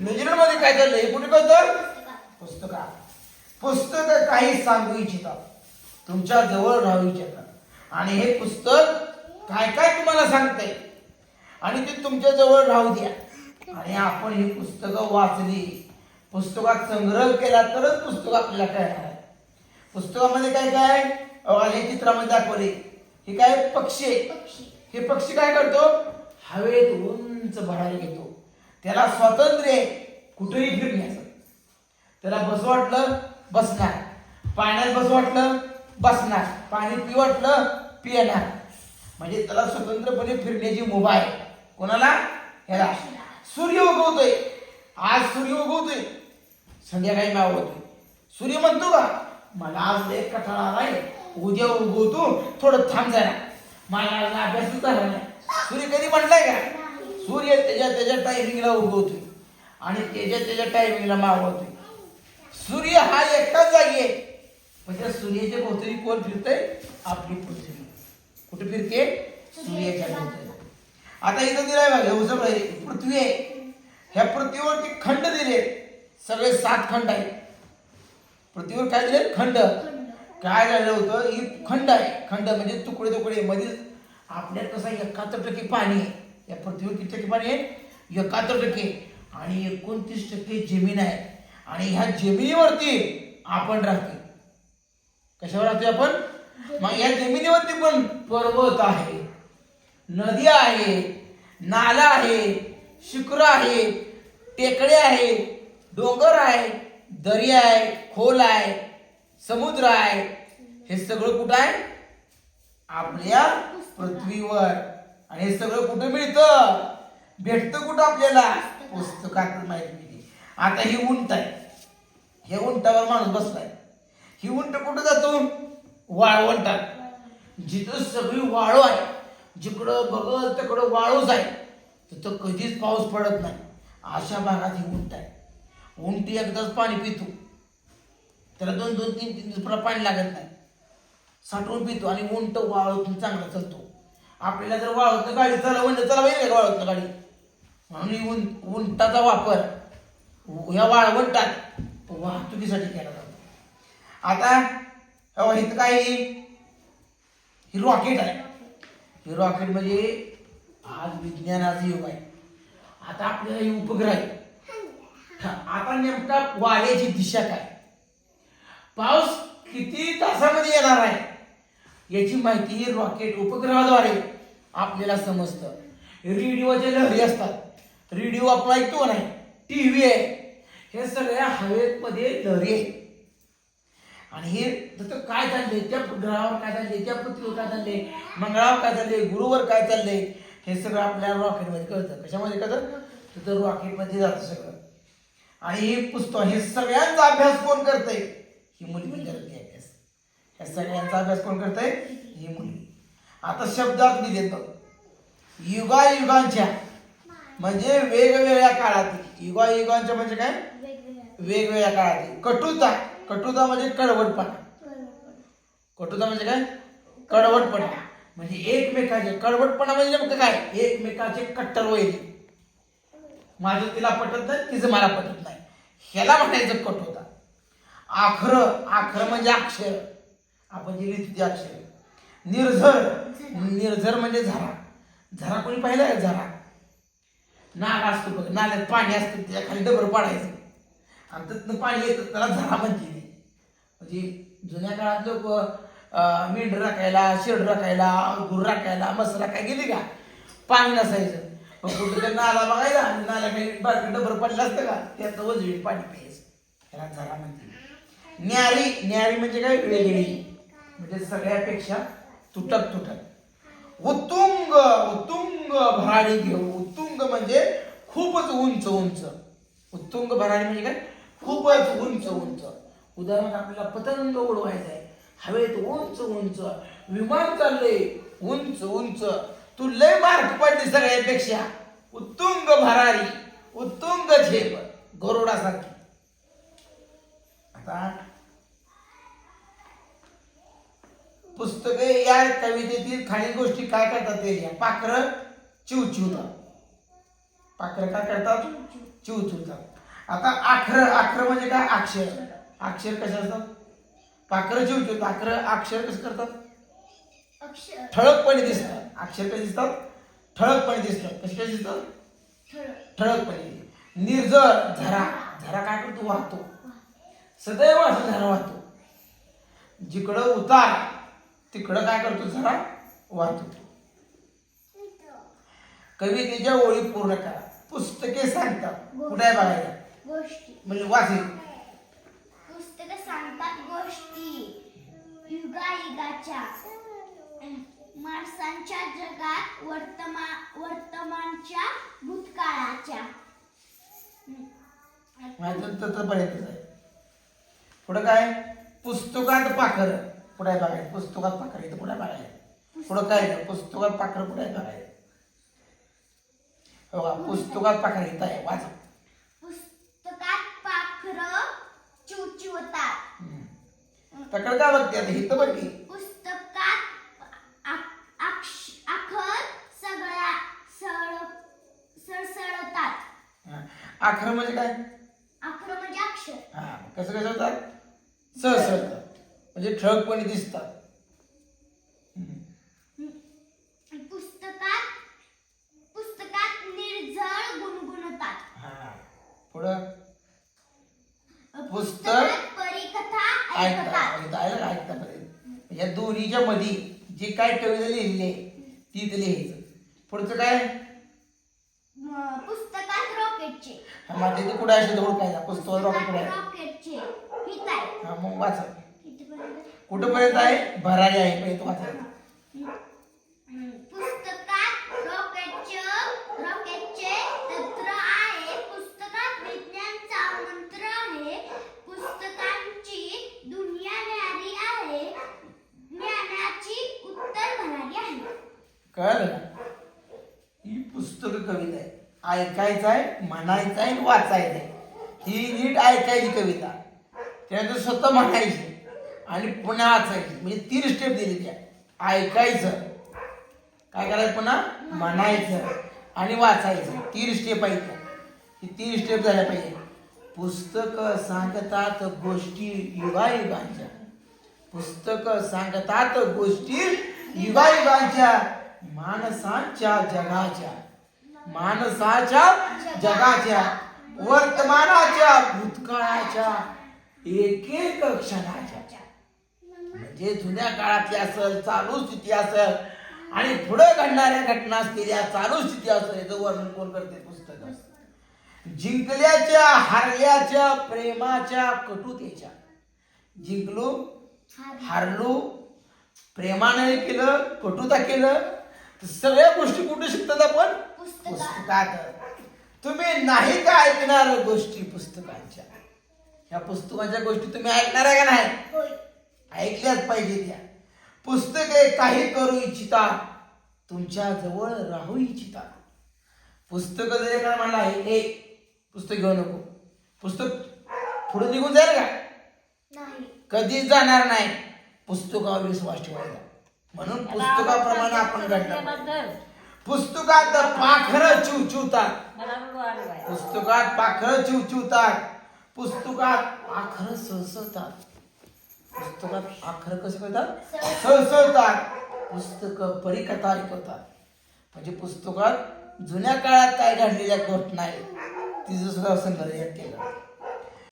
न्यूझीलंडमध्ये काय चाललंय? हे कुठे कळतं? पुस्तका. पुस्तक काही सांगू इच्छितात. तुमच्या जवळ राहू इच्छितात. आणि हे पुस्तक काय काय तुम्हाला सांगतंय आणि ते तुमच्या जवळ राहू द्या. आणि आपण ही पुस्तकं वाचली. पुस्तकात संग्रह केला तरच पुस्तक आपल्याला कळणार आहे. पुस्तकामध्ये काय काय हे चित्रामध्ये दाखवले. हे काय पक्षी. हे पक्षी काय करतो? हवेत उंच भरायला घेतो. त्याला स्वातंत्र्य आहे कुठेही फिरण्याचं. त्याला बस वाटलं बसणार. पाण्यात बस वाटलं बसणार. पाणी पी वाटलं पिणार म्हणजे त्याला स्वतंत्रपणे फिरण्याची मुभा आहे. कोणाला? ह्याला. सूर्य उगवतोय. आज सूर्य उगवतोय. संध्याकाळी मावळतोय. सूर्य म्हणतो का मला आज एक कठाळा आलाय. उद्या उगवतो. थोडं थांब जाणार मला आज अभ्यासच झाला नाही. सूर्य कधी म्हटलाय का सूर्य त्याच्या त्याच्या टायमिंगला उगवतोय आणि त्याच्या त्याच्या टायमिंगला मावळतोय सूर्य हा एकटाच जागी आहे त्या सूर्याच्या भोवतरी कोण फिरतंय? आपली पृथ्वी. कुठे फिरते? सूर्याच्या भोवतरी आता इथं दिलाय बघा हे सगळं हे पृथ्वी आहे. ह्या पृथ्वीवरती खंड दिले सगळे सात खंड आहेत. पृथ्वीवर काय दिले खंड. काय झालं होतं? ही खंड आहे. खंड म्हणजे तुकडे तुकडे मधील आपल्यात कसं एकाहत्तर टक्के पाणी आहे. या पृथ्वीवर किती टक्के पाणी आहे? एकाहत्तर टक्के. आणि एकोणतीस टक्के जमीन आहे. आणि ह्या जमिनीवरती आपण राहतो कशावर राहतोय आपण? मग या जमिनीवरती पण पर्वत आहे. नदी आहे. नाला आहे. शिखर आहे. टेकडे आहे. डोंगर आहे. दर्या आहे. खोल आहे. समुद्र आहे. हे सगळं कुठं आहे? आपल्या पृथ्वीवर. आणि हे सगळं कुठं मिळतं? भेटतं कुठं आपल्याला? पुस्तकात माहिती मिळते. आता ही उंट आहे. हे उंटावर माणूस बसलाय. ही उंट कुठं जातो? वाळवंटात. जिथं सगळी वाळू आहे जिकडं बघल तिकडं वाळूच आहे तिथं कधीच पाऊस पडत नाही. अशा भागात ही उंट आहे. उंटी एकदाच पाणी पितो. त्याला दोन दोन तीन तीन दिवस पाणी लागत नाही. साठवून पितो आणि उंट वाळूतून चांगला चालतो. आपल्याला जर वाळूतनं गाडी चालवून चालवा येईल का वाळूतनं गाडी? म्हणून उन उंटाचा वापर. ह्या वाळवंटात वाहतुकीसाठी केला जातो. आता इथं काय ही रॉकेट आहे. ही रॉकेट म्हणजे आज विज्ञानाचा युग आहे. आता आपल्याला हे उपग्रह आहे. आता नेमका वाऱ्याची दिशा काय? पाऊस किती तासामध्ये येणार आहे? याची माहिती रॉकेट उपग्रहाद्वारे आपल्याला समजतं. रेडिओच्या लहरी असतात रेडिओ आपण ऐकतो नाही? टी व्ही आहे. हे सगळ्या हवेमध्ये लहरी आहे आणि हे जसं काय चाललंय त्या ग्रहावर काय चाललंय त्या पृथ्वीवर काय चाललंय मंगळावर काय चाललंय गुरुवर काय चाललंय हे सगळं आपल्याला रॉकेटमध्ये कळतं. कशामध्ये कळतं? तिथं रॉकेटमध्ये जातं सगळं. आणि हे पुस्तक हे सगळ्यांचा अभ्यास कोण करतंय? ही मुली म्हणजे या सगळ्यांचा अभ्यास कोण करतंय? ही मुली. आता शब्दात मी देतो. युगायुगांच्या म्हणजे वेगवेगळ्या काळातील. युगायुगांच्या म्हणजे काय? वेगवेगळ्या काळातील. कटुता. कटुता म्हणजे कडवटपणा. कटुता म्हणजे काय? कडवटपणा. म्हणजे एकमेकाचे. कडवटपणा म्हणजे नेमकं काय? एकमेकाचे कट्टर वैरी. माझं तिला पटत नाही तिचं मला पटत नाही. ह्याला म्हणायचं कटुता. आखर आखर म्हणजे अक्षर. आपण जे लिहितो ते अक्षर. निर्झर. निर्झर म्हणजे झरा. झरा कोणी पाहिला आहे? झरा. नाला असतो बघ. नाल्यात पाणी असतं त्याच्याखाली डबर पाडायचं. आणि त्यातनं पाणी येतं त्याला झरा म्हणते म्हणजे जुन्या काळात लोक मेंढ राखायला शेड राखायला गुर राखायला मसाला काय गेली का? पाणी नसायचं. मग कुठं नाला बघायला आणि नाला काही बारकं डबर पडलं असतं का? त्याचं वजवी पाणी प्यायचं. त्याला झरा म्हणते न्यारी. न्यारी म्हणजे काय? वेगळी. म्हणजे सगळ्यापेक्षा तुटक तुटक. उत्तुंग उत्तुंग भराडी घेऊ. उत्तुंग म्हणजे खूपच उंच उंच. उत्तुंग भराडी म्हणजे काय? खूपच उंच उंच. उदाहरणार्थ आपल्याला पतंग उडवायचा आहे हवेत उंच उंच. विमान चाललंय. उंच उंच. तू लय मार्क पडली सगळ्यापेक्षा. उत्तुंग भरारी. उत्तुंग झेप. गरुडासारखी. आता पुस्तके या कवितेतील खालील गोष्टी काय करतात ते या पाखरं चिवचिवतात पाखरं काय करतात? चिवचिवतात आता आखर आखर म्हणजे काय? अक्षर. अक्षर कसे असतात? पाखरं चिवचिवत आखर अक्षर कसं करतात? अक्षर. ठळकपणे दिसतात. अक्षर कसे दिसतात? ठळकपणे दिसतात. कसे कसे दिसतात? ठळक ठळकपणे. निर्जळ झरा. झरा काय करतो? वाहतो. सदैव असं झरा वाहतो. जिकडं उतार तिकडं काय करतो झरा वाहतो कवितेच्या ओळी पूर्ण करा. पुस्तके सांगतात. कुठे आहे बघायला? गोष्टी. म्हणजे वाचेल पुस्तकं सांगतात गोष्टी. युगायुगाच्या. माणसांच्या जगात वर्तमान वर्तमानच्या भूतकाळाच्या. पर्यंतच आहे पुढं काय? पुस्तकात पाखर. पुढे आहे बघायला पुस्तकात पाखर इथं पुढे बघायला पुढं काय आहे? पुस्तकात पाखर पुढे आहे बघायला हो का? पुस्तकात पाखर इथं आहे. वाच. पुस्तकात पाखर चिवचिवतात. तकड काय बघते आता इथं बघ की. पुस्तकात आ- अखर सगळ्या सळ सळसळतात. हा. आखर म्हणजे काय? अखर म्हणजे अक्षर. हा. कसं कसं होतात सहसळतात म्हणजे ठळकपणे दिसतात. पुस्तकात पुस्तकात निर्झळ गुणगुणतात. हा. पुढं? पुस्तकात परिकथा ऐकतात. ऐकता आलं का ऐकतापर्यंत या दोन्हीच्या मध्ये जे काय कविता लिहिली आहे ती इथं लिहायचं. पुढचं काय? पुस्तकात रॉकेटचे. माझ्या इथे कुठे असेल तर ओळखायचा पुस्तकात रॉकेट कुठे आहे? रॉकेटचे. हित आहे. हा मग वाचा? कुठंपर्यंत आहे? भरारी आहे पर्यंत वाचायचं हम्म. पुस्तकात रॉकेटचे रॉकेटचे तंत्र आहे. पुस्तकात विज्ञानचा मंत्र आहे. पुस्तकांची दुनिया न्यारी आहे. ज्ञानाची उत्तर भरारी आहे. कळलं का? ही पुस्तक कविता आहे. ऐकायचं आहे म्हणायचं आहे वाचायचं आहे. ही नीट ऐकायची कविता. त्यानंतर स्वतः म्हणायची. आणि पुन्हा वाचायचं म्हणजे तीन स्टेप दिली त्या. ऐकायचं. काय करायचं पुन्हा? म्हणायचं. आणि वाचायचं. तीन स्टेप ऐका ही तीन स्टेप झाल्या पाहिजे. पुस्तक सांगतात गोष्टी युगायुगांच्या पुस्तक सांगतात गोष्टी युगायुगांच्या माणसांच्या जगाच्या. माणसाच्या जगाच्या. वर्तमानाच्या भूतकाळाच्या. एक एक क्षणाच्या. जे जुन्या काळातली असेल चालू स्थिती असेल आणि पुढे घडणाऱ्या घटना असलेल्या चालू स्थिती असेल याचं वर्णन कोण करते? पुस्तक जिंकल्याच्या हारल्याच्या प्रेमाच्या कटुतेच्या. जिंकलो हारलो प्रेमाने केलं कटुता केलं तर सगळ्या गोष्टी कुठे शिकतात आपण? पुस्तकात. तुम्ही नाही का ऐकणार गोष्टी पुस्तकांच्या? ह्या पुस्तकांच्या गोष्टी तुम्ही ऐकणार आहे का नाही? होय. ऐकल्याच पाहिजे त्या. पुस्तके काही करू इच्छिता तुमच्या जवळ राहू इच्छिता पुस्तक जर एखादा म्हणला हे पुस्तक घेऊ नको. पुस्तक पुढे निघून जाईल का? नाही. कधीच जाणार नाही. पुस्तकावर विश्वास ठेवायचा. म्हणून पुस्तकाप्रमाणे आपण घडणार. पुस्तकात पाखरं चिवचिवतात. पुस्तकात पाखरं चिवचिवतात पुस्तकात आखरं सळसळतात. पुस्तकात आखरं कसं करतात सळसळतात. पुस्तक परिकथा ऐकवतात म्हणजे पुस्तकात जुन्या काळात काय घडलेल्या घटना आहेत तिचं सुद्धा संग्रह केलं